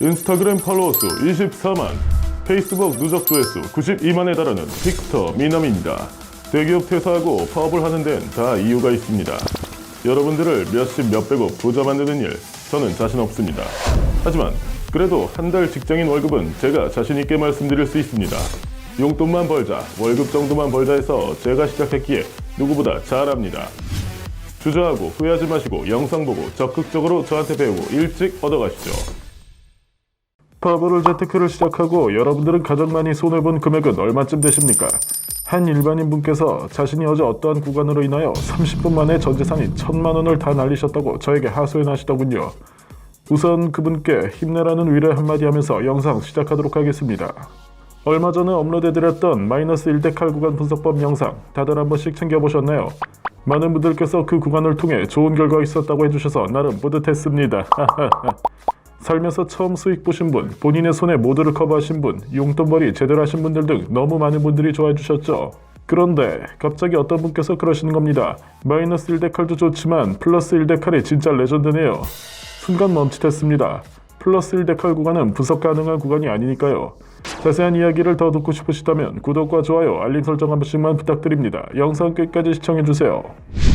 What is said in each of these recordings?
인스타그램 팔로워 수 24만, 페이스북 누적 조회수 92만에 달하는 빅터 미남입니다. 대기업 퇴사하고 파업을 하는 데는 다 이유가 있습니다. 여러분들을 몇십 몇백억 부자 만드는 일, 저는 자신 없습니다. 하지만 그래도 한 달 직장인 월급은 제가 자신 있게 말씀드릴 수 있습니다. 용돈만 벌자, 월급 정도만 벌자 해서 제가 시작했기에 누구보다 잘합니다. 주저하고 후회하지 마시고 영상 보고 적극적으로 저한테 배우고 일찍 얻어가시죠. 파버를 재테크를 시작하고 여러분들은 가장 많이 손해본 금액은 얼마쯤 되십니까? 한 일반인 분께서 자신이 어제 어떠한 구간으로 인하여 30분 만에 전 재산이 천만 원을 다 날리셨다고 저에게 하소연하시더군요. 우선 그분께 힘내라는 위로 한마디 하면서 영상 시작하도록 하겠습니다. 얼마 전에 업로드해드렸던 마이너스 1대 칼 구간 분석법 영상 다들 한 번씩 챙겨보셨나요? 많은 분들께서 그 구간을 통해 좋은 결과가 있었다고 해주셔서 나름 뿌듯했습니다. 살면서 처음 수익 보신 분, 본인의 손에 모두를 커버하신 분, 용돈벌이 제대로 하신 분들 등 너무 많은 분들이 좋아해 주셨죠. 그런데 갑자기 어떤 분께서 그러시는 겁니다. 마이너스 1대 칼도 좋지만 플러스 1대 칼이 진짜 레전드네요. 순간 멈칫했습니다. 플러스 1대 칼 구간은 분석 가능한 구간이 아니니까요. 자세한 이야기를 더 듣고 싶으시다면 구독과 좋아요, 알림 설정 한 번씩만 부탁드립니다. 영상 끝까지 시청해주세요.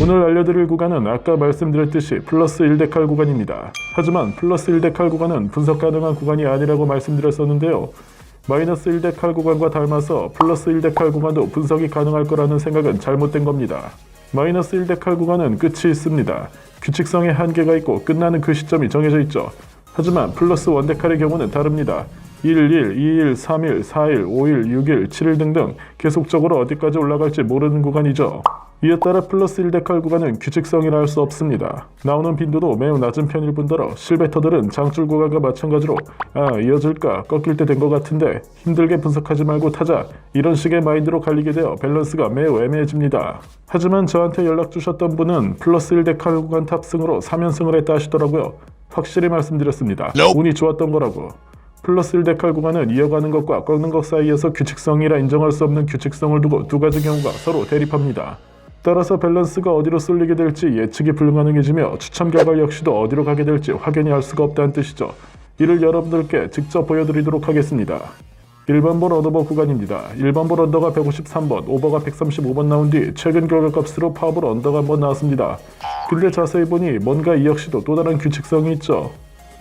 오늘 알려드릴 구간은 아까 말씀드렸듯이 플러스 1대 칼 구간입니다. 하지만 플러스 1대 칼 구간은 분석 가능한 구간이 아니라고 말씀드렸었는데요. 마이너스 1대 칼 구간과 닮아서 플러스 1대 칼 구간도 분석이 가능할 거라는 생각은 잘못된 겁니다. 마이너스 1대 칼 구간은 끝이 있습니다. 규칙성에 한계가 있고 끝나는 그 시점이 정해져 있죠. 하지만 플러스 원데칼의 경우는 다릅니다. 1일, 2일, 3일, 4일, 5일, 6일, 7일 등등 계속적으로 어디까지 올라갈지 모르는 구간이죠. 이에 따라 플러스 1데칼 구간은 규칙성이라 할 수 없습니다. 나오는 빈도도 매우 낮은 편일 뿐더러 실베터들은 장줄 구간과 마찬가지로 아 이어질까 꺾일 때 된 것 같은데 힘들게 분석하지 말고 타자 이런 식의 마인드로 갈리게 되어 밸런스가 매우 애매해집니다. 하지만 저한테 연락 주셨던 분은 플러스 1데칼 구간 탑승으로 3연승을 했다 하시더라고요. 확실히 말씀드렸습니다. 운이 좋았던 거라고. 플러스 1데칼 구간은 이어가는 것과 꺾는 것 사이에서 규칙성이라 인정할 수 없는 규칙성을 두고 두 가지 경우가 서로 대립합니다. 따라서 밸런스가 어디로 쏠리게 될지 예측이 불가능해지며 추첨 결과 역시도 어디로 가게 될지 확연히 알 수가 없다는 뜻이죠. 이를 여러분들께 직접 보여드리도록 하겠습니다. 1번볼 언더버 구간입니다. 1번볼 언더가 153번, 오버가 135번 나온 뒤 최근 결과값으로 파워볼 언더가 한번 나왔습니다. 근데 자세히 보니 뭔가 이 역시도 또 다른 규칙성이 있죠.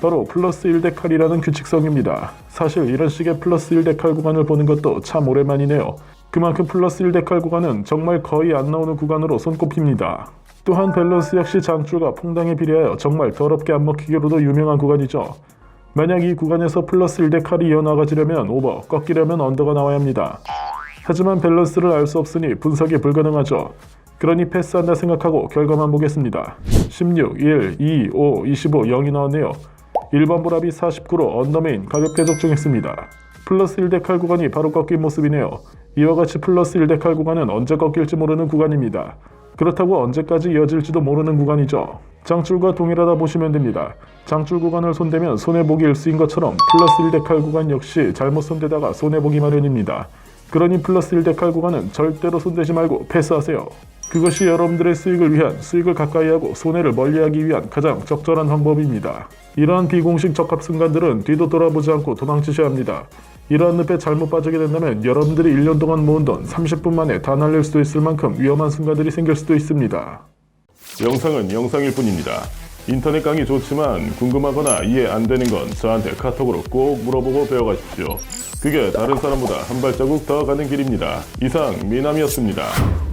바로 플러스 1데칼이라는 규칙성입니다. 사실 이런 식의 플러스 1데칼 구간을 보는 것도 참 오랜만이네요. 그만큼 플러스 1데칼 구간은 정말 거의 안 나오는 구간으로 손꼽힙니다. 또한 밸런스 역시 장줄과 퐁당에 비례하여 정말 더럽게 안 먹히기로도 유명한 구간이죠. 만약 이 구간에서 플러스 1데칼이 이어나가지려면 오버, 꺾이려면 언더가 나와야 합니다. 하지만 밸런스를 알 수 없으니 분석이 불가능하죠. 그러니 패스한다 생각하고 결과만 보겠습니다. 16, 1, 2, 5, 25, 0이 나왔네요. 1번 보랍이 49로 언더메인 가볍게 적중했습니다. 플러스 1데칼 구간이 바로 꺾인 모습이네요. 이와 같이 플러스 1데칼 구간은 언제 꺾일지 모르는 구간입니다. 그렇다고 언제까지 이어질지도 모르는 구간이죠. 장줄과 동일하다 보시면 됩니다. 장줄 구간을 손대면 손해보기 일수인 것처럼 플러스 1데칼 구간 역시 잘못 손대다가 손해보기 마련입니다. 그러니 플러스 1데칼 구간은 절대로 손대지 말고 패스하세요. 그것이 여러분들의 수익을 위한 수익을 가까이 하고 손해를 멀리하기 위한 가장 적절한 방법입니다. 이러한 비공식 적합 순간들은 뒤도 돌아보지 않고 도망치셔야 합니다. 이러한 늪에 잘못 빠지게 된다면 여러분들이 1년 동안 모은 돈 30분 만에 다 날릴 수도 있을 만큼 위험한 순간들이 생길 수도 있습니다. 영상은 영상일 뿐입니다. 인터넷 강의 좋지만 궁금하거나 이해 안 되는 건 저한테 카톡으로 꼭 물어보고 배워가십시오. 그게 다른 사람보다 한 발자국 더 가는 길입니다. 이상 미남이었습니다.